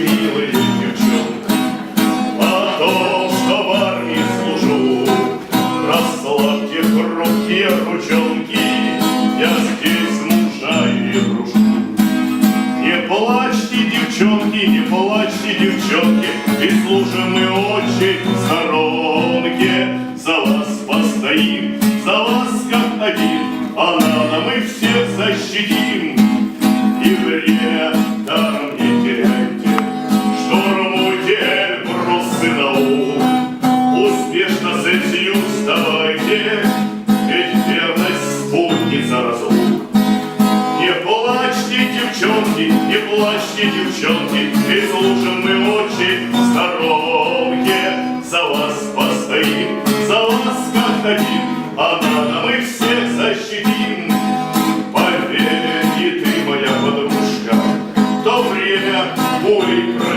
милые девчонки, А то, что в армии служу, Расслабьте хрупкие ручонки, Я здесь мужа и дружу. Не плачьте, девчонки, не плачьте, девчонки, Ведь служим мы очень сторонке, За вас постоим, за вас как один, А надо мы все защитим. тебе, ведь верность спутница разлук. Не плачьте, девчонки, не плачьте, девчонки, И служим мы очень здоровье. За вас постоим, за вас как дадим, А надо мы всех защитим. Поверь, и ты, моя подружка, то время бури